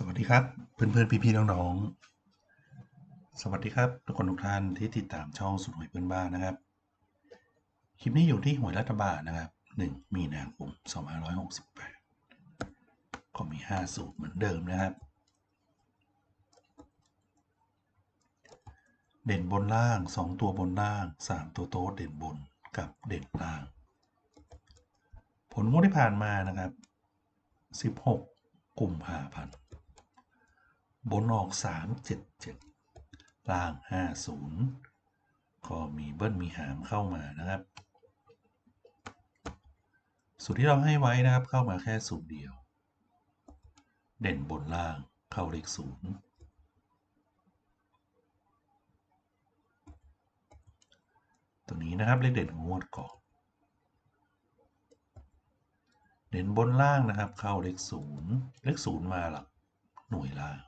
สวัสดีครับ เพื่อนๆ พี่ๆ น้องๆ สวัสดีครับทุกคนทุกท่านที่ติดตามช่องสุดหวยเพื่อนบ้านนะครับ คลิปนี้อยู่ที่หวยรัฐบาลนะครับ1มีนาคม2568 ก็มี5สูตรเหมือนเดิมนะครับ เด่นบนล่าง 2 ตัวบนล่าง 3 ตัวโต๊ดเด่นบนกับเด่นล่าง ผลงวดที่ผ่านมานะครับ 16กลุ่มภาพันธ์ บนออก 377 ล่าง 50 ก็มีเบิ้ลมีหามเข้ามานะครับ สูตรที่เราให้ไว้นะครับเข้ามาแค่สูตรเดียว เด่นบนล่างเข้าเลขศูนย์ตัวนี้นะครับเลขเด่นของงวดก่อนเด่นบนล่างนะครับเข้าเลขศูนย์เลขศูนย์มาหลักหน่วยล่าง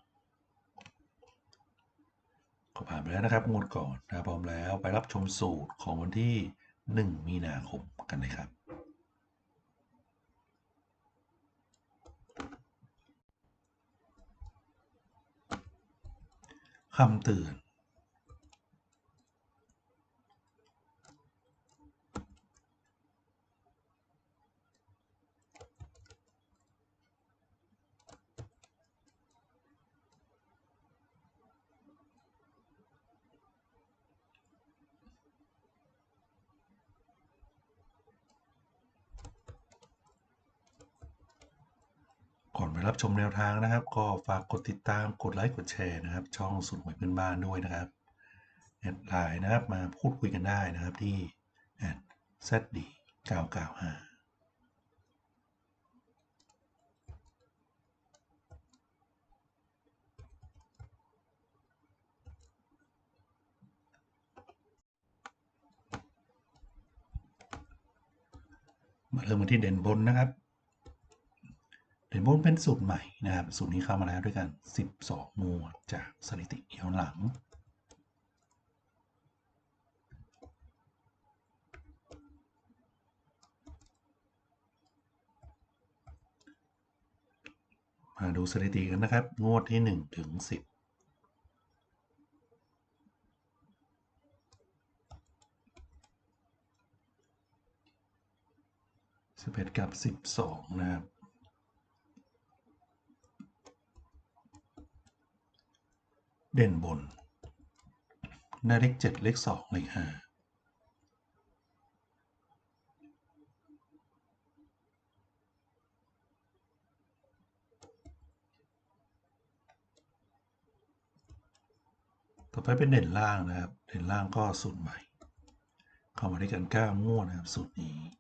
ก็ผ่านไปแล้วนะครับงวดก่อนถ้าพร้อมแล้วไปรับชมสูตรของวันที่ 1 มีนาคมกันเลยครับ คำเตือน ไปรับชมแนวทางนะครับ ก็ฝากกดติดตามกดไลค์กดแชร์นะครับ ช่องสุดหวยเพื่อนบ้านด้วยนะครับแอดไลน์นะครับมาพูดคุยกันได้นะครับที่แอด zd 995 มาเริ่มกันที่เด่นบนนะครับ เด่นบนเป็นสูตรใหม่นะครับ สูตรนี้เข้ามาแล้วด้วยกัน 12งวดจากสถิติย้อนหลัง มาดูสถิติกันนะครับ งวดที่ 1 ถึง 10 11กับ12นะครับ เด่นบน ได้เลขเจ็ดเลขสองเลขห้าต่อไปเป็นเด่นล่างนะครับ เด่นล่างก็สูตรใหม่ เข้ามาด้วยกันเก้างวดนะครับสูตรนี้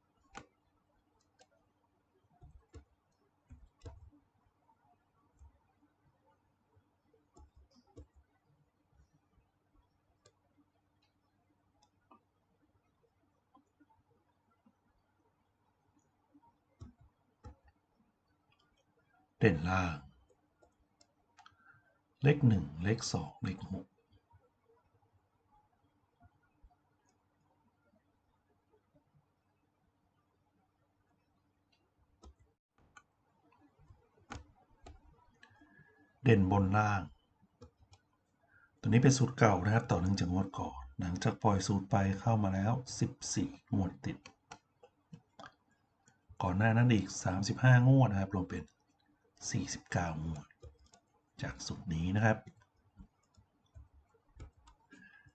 เด่นล่าง เลขหนึ่งเลขสองเลขหกเด่นบนล่าง ตัวนี้เป็นสูตรเก่านะครับ ต่อเนื่องจากงวดก่อน หลังจากปล่อยสูตรไปเข้ามาแล้ว 14 งวดติด ก่อนหน้านั้นอีก 35 งวดนะครับรวมเป็น 49งวด จากสูตรนี้นะครับ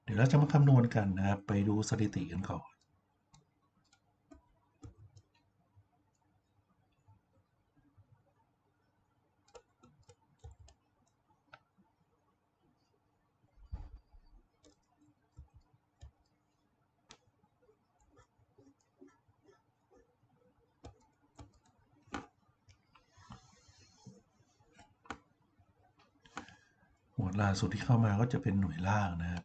เดี๋ยวเราจะมาคำนวณกันนะครับ ไปดูสถิติกันก่อน ล่าสุดที่เข้ามาก็จะเป็นหน่วยล่างนะครับ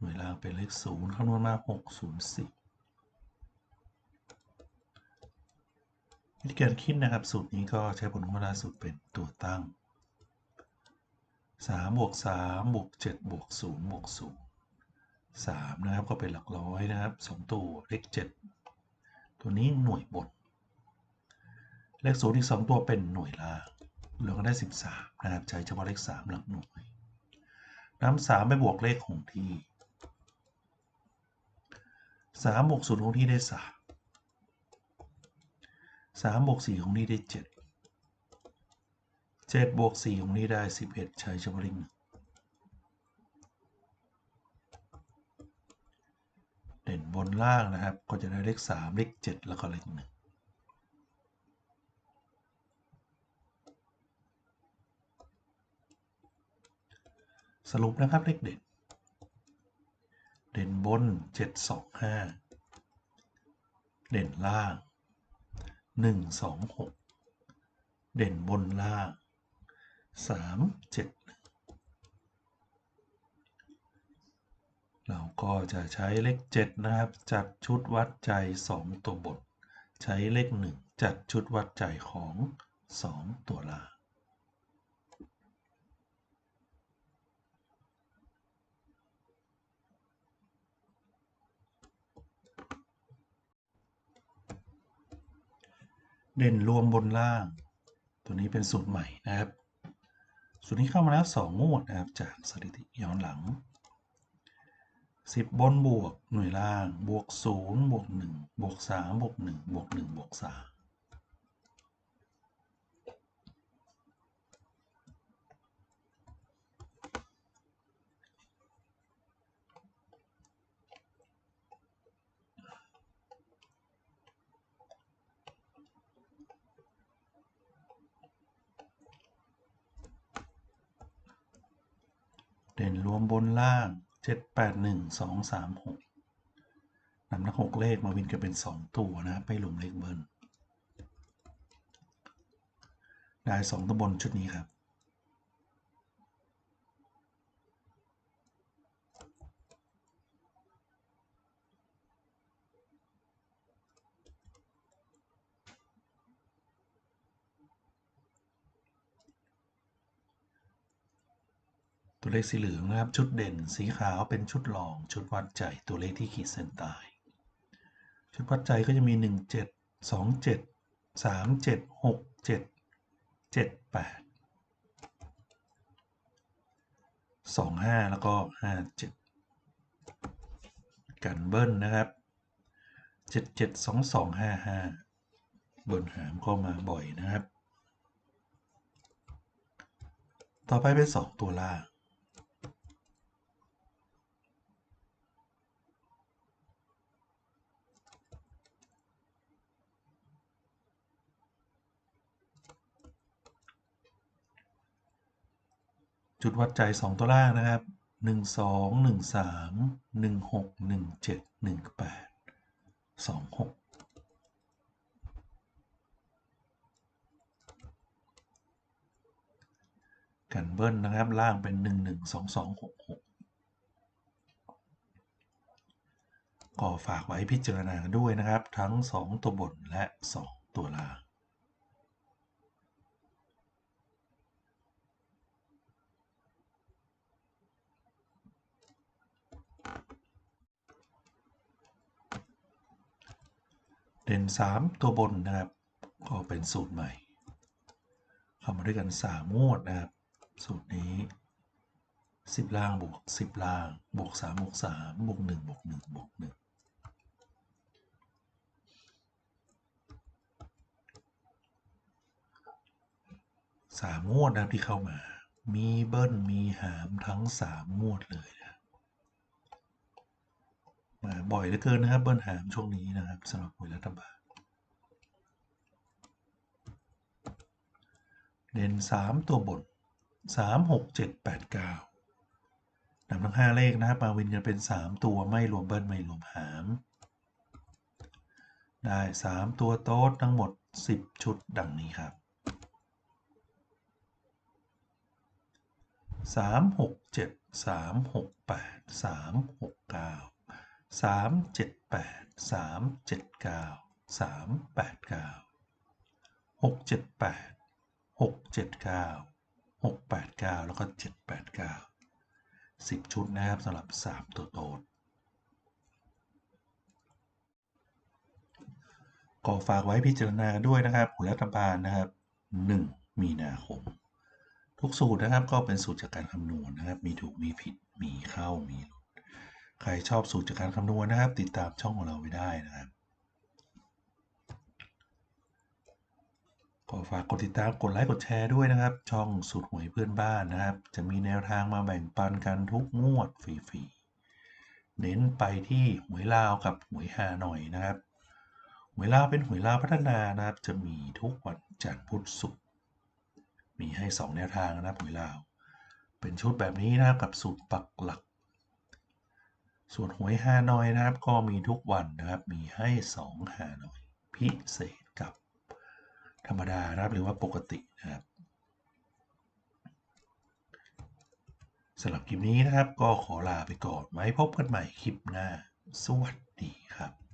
หน่วยล่างเป็นเลขศูนย์คำนวณมาหกศูนย์สี่วิธีการคิดนะครับ สูตรนี้ก็ใช้ผลงวดล่าสุดเป็นตัวตั้งสามบวกสามบวกเจ็ดบวกศูนย์บวกศูนย์สามนะครับก็เป็นหลักร้อยนะครับสองตัวเลขเจ็ดตัวนี้หน่วยบนเลขศูนย์อีกสองตัวเป็นหน่วยล่างเราก็ได้ 13 นะครับ ใช้เฉพาะเลข 3 หลักหน่วย น้ำสามไปบวกเลขของที่สามบวกศูนย์ของที่ได้สามสามบวกสี่ของที่ได้เจ็ดเจ็ดบวกสี่ของที่ได้สิบเอ็ดช้ยชพริงเด่นบนล่างนะครับ ก็จะได้เลขสามเลขเจ็ดแล้วก็เลขหนึ่ง สรุปนะครับเลขเด่น เด่นบน 7 2 5 เด่นล่าง 1 2 6 เด่นบนล่าง 3 7 1 เราก็จะใช้เลข 7 นะครับ จัดชุดวัดใจ 2 ตัวบนใช้เลข 1 จัดชุดวัดใจของ 2 ตัวล่าง เด่นรวมบนล่าง ตัวนี้เป็นสูตรใหม่นะครับ สูตรนี้เข้ามาแล้ว2งวดนะครับ จากสถิติย้อนหลัง 10 บนบวกหน่วยล่าง บวก 0 บวก 1 บวก 3 บวก 1 บวก 1 บวก 3 เด่นรวมบนล่าง 7 8 1 2 3 6นำทั้ง6เลขมาวินกันเป็น 2 ตัวนะไปหลุมเลขเบิ้ลได้ 2ตัวบนชุดนี้ครับ ตัวเลขสีเหลืองนะครับ ชุดเด่นสีขาวเป็นชุดรอง ชุดวัดใจตัวเลขที่ขีดเส้นใต้ชุดวัดใจก็จะมี 1 7 2 7 3 7 6 7 7 8 2 5 แล้วก็ 5 7 กันเบิ้ลนะครับ 7 7 2 2 5 5 เบิ้ลหามก็มาบ่อยนะครับ ต่อไปเป็น 2 ตัวล่าง จุดวัดใจ 2 ตัวล่างนะครับ 1 2 1 3 1 6 1 7 1 8 2 6 กันเบิ้ลนะครับ ล่างเป็น 1 1 2 2 6 6 ก็ฝากไว้พิจารณาด้วยนะครับ ทั้ง 2 ตัวบนและ 2 ตัวล่าง เด่น 3 ตัวบนนะครับ ก็เป็นสูตรใหม่เข้ามาด้วยกัน 3 งวดนะครับ สูตรนี้ 10 ล่างบวก 10 ล่างบวก 3 บวก 3 บวก 1 บวก 1 บวก 1 สามงวดนะครับที่เข้ามา มีเบิ้ลมีหามทั้งสามงวดเลยนะ บ่อยเหลือเกินนะครับเบิ้ลหามช่วงนี้นะครับสำหรับหวยรัฐบาลเด่นสามตัวบนสามหกเจ็ดแปดเก้านำทั้งห้าเลขนะครับมาวินกันเป็นสามตัวไม่รวมเบิ้ลไม่รวมหาม ได้สามตัวโต๊ดทั้งหมดสิบชุดดังนี้ครับสามหกเจ็ดสามหกแปดสามหกเก้าสามเจ็ดแปดสามเจ็ดเก้าสามแปดเก้าหกเจ็ดแปดหกเจ็ดเก้าหกแปดเก้าแล้วก็เจ็ดแปดเก้าสิบชุดนะครับสำหรับสามตัวโตดก็ฝากไว้พิจารณาด้วยนะครับหวยรัฐบาลนะครับหนึ่งมีนาคม ทุกสูตรนะครับก็เป็นสูตรจากการคำนวณนะครับ มีถูกมีผิดมีเข้ามีหลุ ใครชอบสูตรจากการคำนวณนะครับ ติดตามช่องของเราไว้ได้นะครับก็ฝากกดติดตามกดไลค์กดแชร์ด้วยนะครับ ช่องสูตรหวยเพื่อนบ้านนะครับ จะมีแนวทางมาแบ่งปันกันทุกงวดฟรีๆเน้นไปที่หวยลาวกับหวยฮานอยนะครับหวยลาวเป็นหวยลาวพัฒนานะครับ จะมีทุกวันจันทร์พุธศุกร์มีให้ 2 แนวทางนะครับหวยลาว เป็นชุดแบบนี้นะครับกับสูตรปักหลัก ส่วนหวยฮานอยนะครับ ก็มีทุกวันนะครับ มีให้2ฮานอย พิเศษกับธรรมดานะครับหรือว่าปกตินะครับสำหรับคลิปนี้นะครับ ก็ขอลาไปก่อนไว้พบกันใหม่คลิปหน้า สวัสดีครับ